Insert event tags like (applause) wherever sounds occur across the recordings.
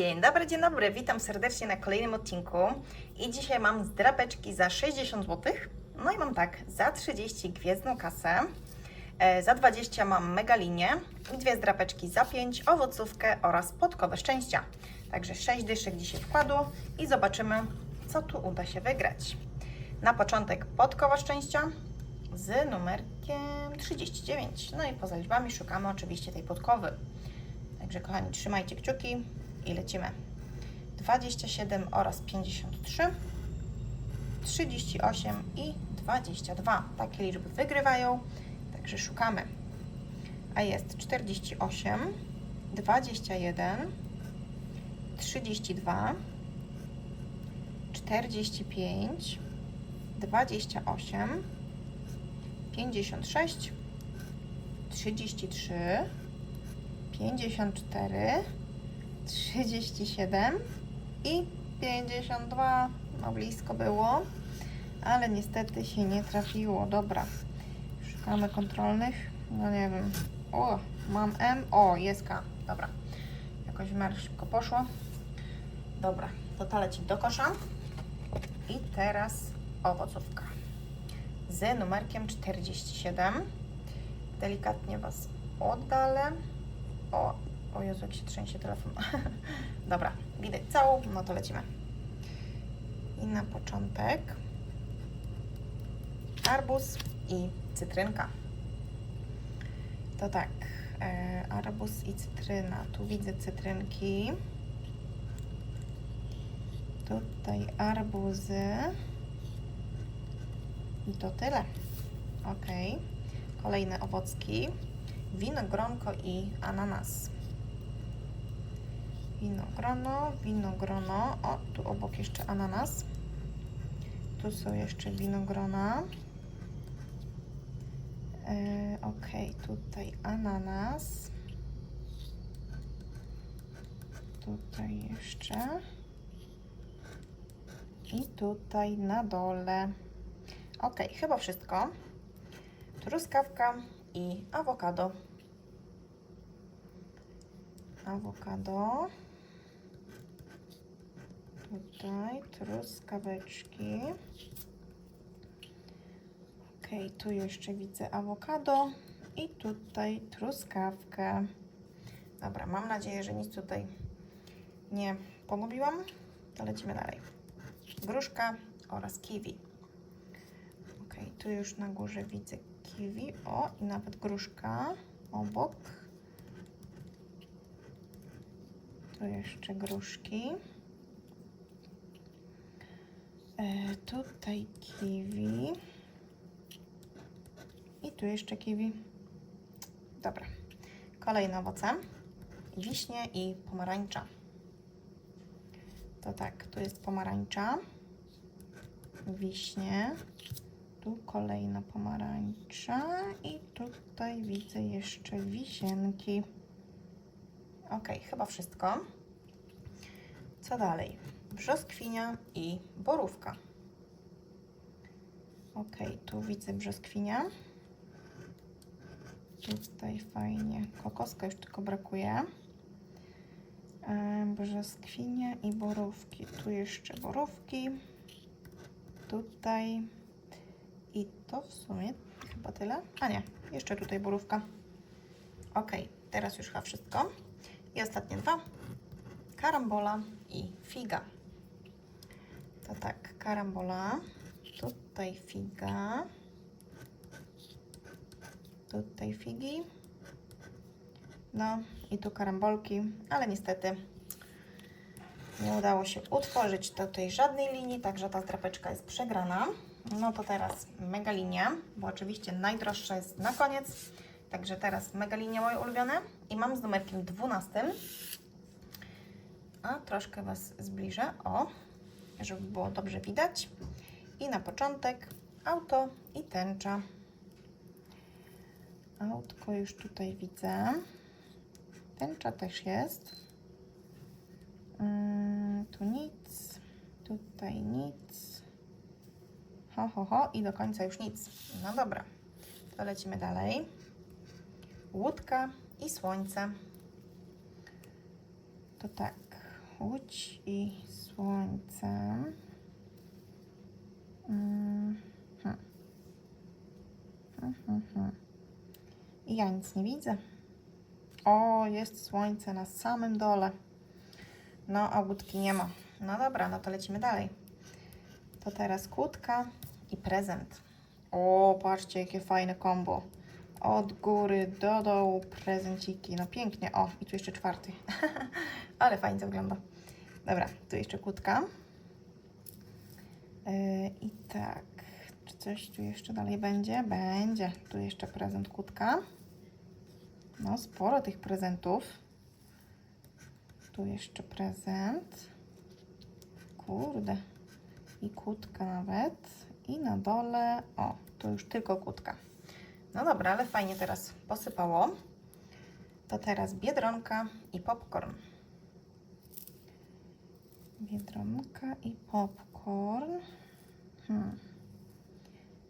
Dzień dobry, dzień dobry, witam serdecznie na kolejnym odcinku i dzisiaj mam zdrapeczki za 60 zł, no i mam tak, za 30 gwiezdną kasę, e, za 20 mam megalinię i dwie zdrapeczki za 5, owocówkę oraz podkowę szczęścia. Także 6 dyszek dzisiaj wkładu i zobaczymy, co tu uda się wygrać. Na początek podkowa szczęścia z numerkiem 39, no i poza liczbami szukamy oczywiście tej podkowy. Także kochani, trzymajcie kciuki i lecimy. 27 oraz 53, 38 i 22. Takie liczby wygrywają, także szukamy. A jest 48, 21, 32, 45, 28, 56, 33, 54, 37 i 52. No blisko było, ale niestety się nie trafiło. Dobra, szukamy kontrolnych. No nie wiem. O, mam M. O, jest K. Dobra, jakoś w miarę szybko poszło. Dobra, to ta leci do kosza. I teraz owocówka z numerkiem 47. Delikatnie Was oddalę. O, o Jezu, jak się trzęsie telefon. (laughs) Dobra, widać całą, no to lecimy. I na początek arbuz i cytrynka. To tak, e, arbuz i cytryna. Tu widzę cytrynki. Tutaj arbuzy. I to tyle. Ok. Kolejne owocki. Winogronko i ananas. Winogrono, winogrono. O, tu obok jeszcze ananas. Tu są jeszcze winogrona. E, ok, tutaj ananas. Tutaj jeszcze. I tutaj na dole. Ok, chyba wszystko. Truskawka i awokado. Awokado. Tutaj truskaweczki. Ok, tu jeszcze widzę awokado i tutaj truskawkę. Dobra, mam nadzieję, że nic tutaj nie pogubiłam. To lecimy dalej. Gruszka oraz kiwi. Ok, tu już na górze widzę kiwi. O, i nawet gruszka obok. Tu jeszcze gruszki. E, tutaj kiwi. I tu jeszcze kiwi. Dobra. Kolejne owoce. Wiśnie i pomarańcza. To tak, tu jest pomarańcza. Wiśnie. Tu kolejna pomarańcza i tutaj widzę jeszcze wisienki. Ok, chyba wszystko. Co dalej? Brzoskwinia i borówka. Ok, tu widzę brzoskwinia. Tutaj fajnie. Kokoska już tylko brakuje. Brzoskwinia i borówki. Tu jeszcze borówki. Tutaj. I to w sumie chyba tyle. A nie, jeszcze tutaj borówka. Ok, teraz już chyba wszystko. I ostatnie dwa. Karambola i figa. To tak, karambola. Tutaj figa. Tutaj figi. No i tu karambolki, ale niestety nie udało się utworzyć tutaj żadnej linii, także ta drapeczka jest przegrana. No to teraz mega linia, bo oczywiście najdroższa jest na koniec. Także teraz mega linie moje ulubione i mam z numerkiem 12. A troszkę Was zbliżę, o, żeby było dobrze widać. I na początek auto i tęcza. Autko już tutaj widzę. Tęcza też jest. Mm, tu nic, tutaj nic. Ho, ho, ho i do końca już nic. No dobra, to lecimy dalej. Łódka i słońce. To tak, Łódź i słońce. Mm, hmm. Hmm, hmm, hmm. I ja nic nie widzę. O, jest słońce na samym dole. No, a łódki nie ma. No dobra, no to lecimy dalej. To teraz kłódka i prezent. O, patrzcie, jakie fajne kombo. Od góry do dołu prezenciki. No pięknie. O, i tu jeszcze czwarty. (laughs) Ale fajnie to wygląda. Dobra, tu jeszcze kłódka. Yy, I tak, czy coś tu jeszcze dalej będzie? Będzie. Tu jeszcze prezent kłódka. No, sporo tych prezentów. Tu jeszcze prezent. Kurde. I kłódka nawet. I na dole, o, tu już tylko kłódka. No dobra, ale fajnie teraz posypało. To teraz biedronka i popcorn. Biedronka i popcorn. Hmm.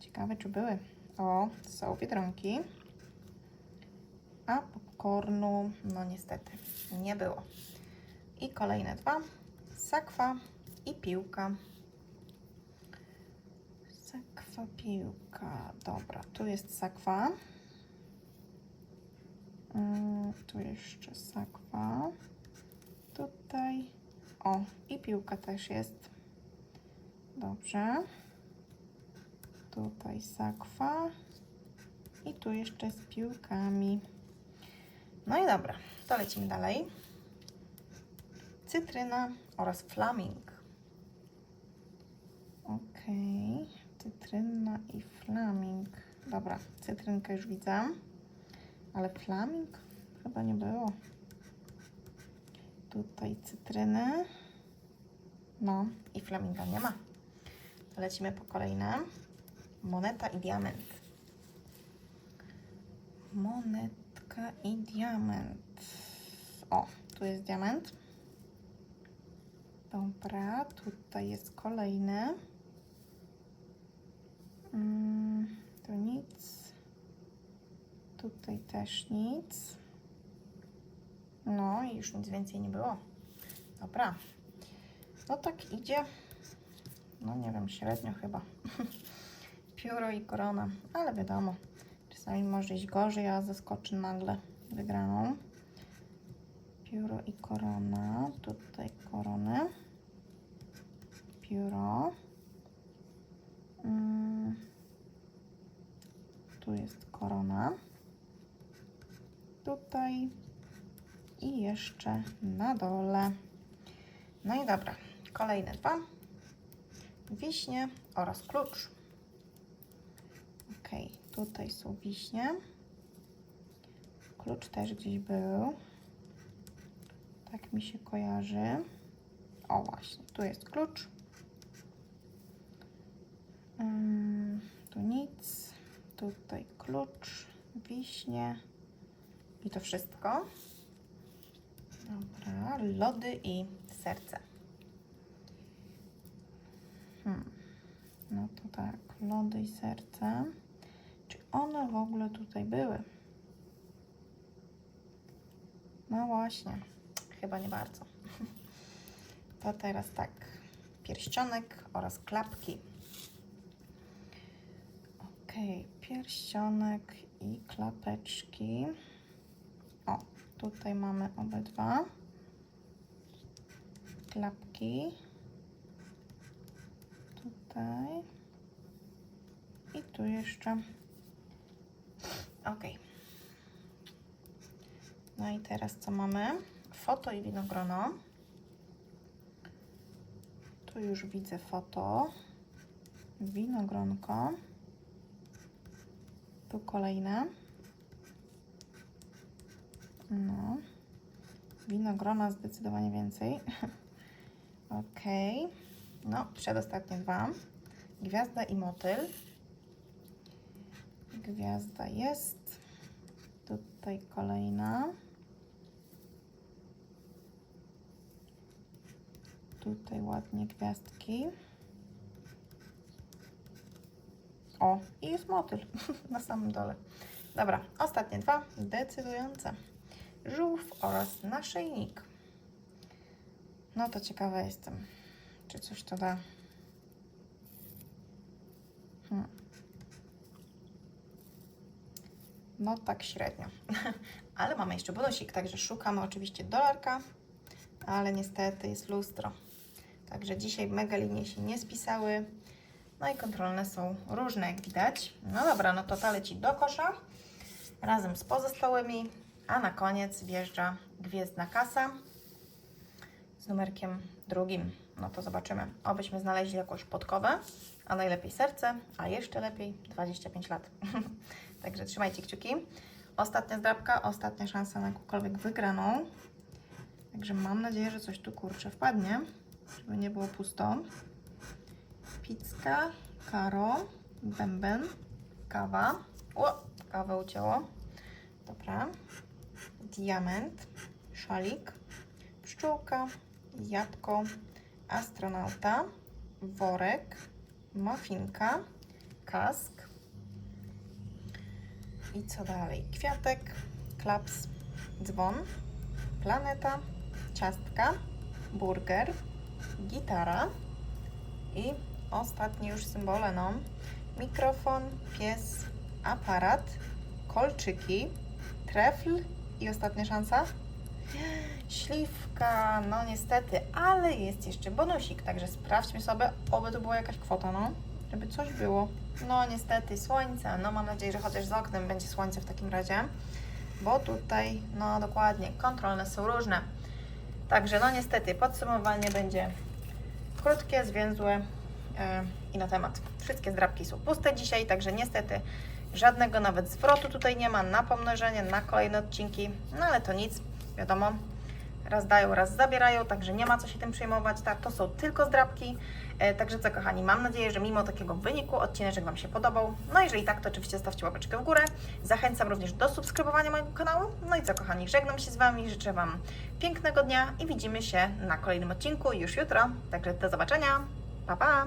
Ciekawe, czy były. O, są biedronki. A popcornu, no niestety, nie było. I kolejne dwa. Sakwa i piłka. Sakwa, piłka. Dobra, tu jest sakwa. Mm, tu jeszcze sakwa. Tutaj. O, i piłka też jest. Dobrze. Tutaj sakwa. I tu jeszcze z piłkami. No i dobra, to lecimy dalej. Cytryna oraz flaming. Okej, cytryna i flaming. Dobra, cytrynkę już widzę, ale flaming chyba nie było. Tutaj cytryny. No i flaminga nie ma. To lecimy po kolejne. Moneta i diament. Monetka i diament. O, tu jest diament. Dobra, tutaj jest kolejny. Mm, tu nic. Tutaj też nic. No i już nic więcej nie było. Dobra. No tak idzie. No nie wiem, średnio chyba. (laughs) Pióro i korona, ale wiadomo. Czasami może iść gorzej, a zaskoczy nagle wygraną. Pióro i korona. Tutaj korony. Pióro. Mm. Tu jest korona. Tutaj. I jeszcze na dole. No i dobra. Kolejne dwa. Wiśnie oraz klucz. Ok, tutaj są wiśnie. Klucz też gdzieś był. Tak mi się kojarzy. O właśnie, tu jest klucz. Ym, tu nic. Tutaj klucz, wiśnie. I to wszystko. Dobra, lody i serce. Hmm. No to tak, lody i serce. Czy one w ogóle tutaj były? No właśnie, chyba nie bardzo. (laughs) To teraz tak, pierścionek oraz klapki. Ok, pierścionek i klapeczki. O, tutaj mamy obydwa. Klapki. Tutaj. I tu jeszcze. Ok. No i teraz co mamy? Foto i winogrono. Tu już widzę foto. Winogronko. Tu kolejne. No. Winogrona zdecydowanie więcej. (laughs) ok. No, przedostatnie dwa. Gwiazda i motyl. Gwiazda jest. Tutaj kolejna. Tutaj ładnie gwiazdki. O, i jest motyl (laughs) na samym dole. Dobra, ostatnie dwa, decydujące. Żółw oraz naszyjnik. No to ciekawa jestem, czy coś to da. Hmm. No tak średnio. (laughs) ale mamy jeszcze bonusik, także szukamy oczywiście dolarka, ale niestety jest lustro. Także dzisiaj mega linie się nie spisały. No i kontrolne są różne, jak widać. No dobra, no to ta leci do kosza razem z pozostałymi, a na koniec wjeżdża gwiezdna kasa z numerkiem drugim. No to zobaczymy. Obyśmy znaleźli jakąś podkowę, a najlepiej serce, a jeszcze lepiej 25 lat. (laughs) Także trzymajcie kciuki. Ostatnia zdrabka, ostatnia szansa na jakąkolwiek wygraną. Także mam nadzieję, że coś tu kurczę wpadnie, żeby nie było pusto. Pizka, karo, bęben, kawa. O, kawę ucięło. Dobra. Diament, szalik, pszczółka, jabłko, astronauta, worek, mafinka, kask. I co dalej? Kwiatek, klaps, dzwon, planeta, ciastka, burger, gitara i ostatnie już symbole, no. Mikrofon, pies, aparat, kolczyki, trefl i ostatnia szansa. Śliwka, no niestety, ale jest jeszcze bonusik, także sprawdźmy sobie, oby tu była jakaś kwota, no, żeby coś było. No niestety, słońce, no mam nadzieję, że chociaż z oknem będzie słońce w takim razie, bo tutaj, no dokładnie, kontrolne są różne. Także no niestety, podsumowanie będzie krótkie, zwięzłe e, i na temat. Wszystkie zdrabki są puste dzisiaj, także niestety żadnego nawet zwrotu tutaj nie ma na pomnożenie, na kolejne odcinki, no ale to nic, wiadomo, raz dają, raz zabierają, także nie ma co się tym przejmować, tak, to są tylko zdrabki, e, także co kochani, mam nadzieję, że mimo takiego wyniku odcinek Wam się podobał, no jeżeli tak, to oczywiście stawcie łapeczkę w górę, zachęcam również do subskrybowania mojego kanału, no i co kochani, żegnam się z Wami, życzę Wam pięknego dnia i widzimy się na kolejnym odcinku już jutro, także do zobaczenia, pa pa!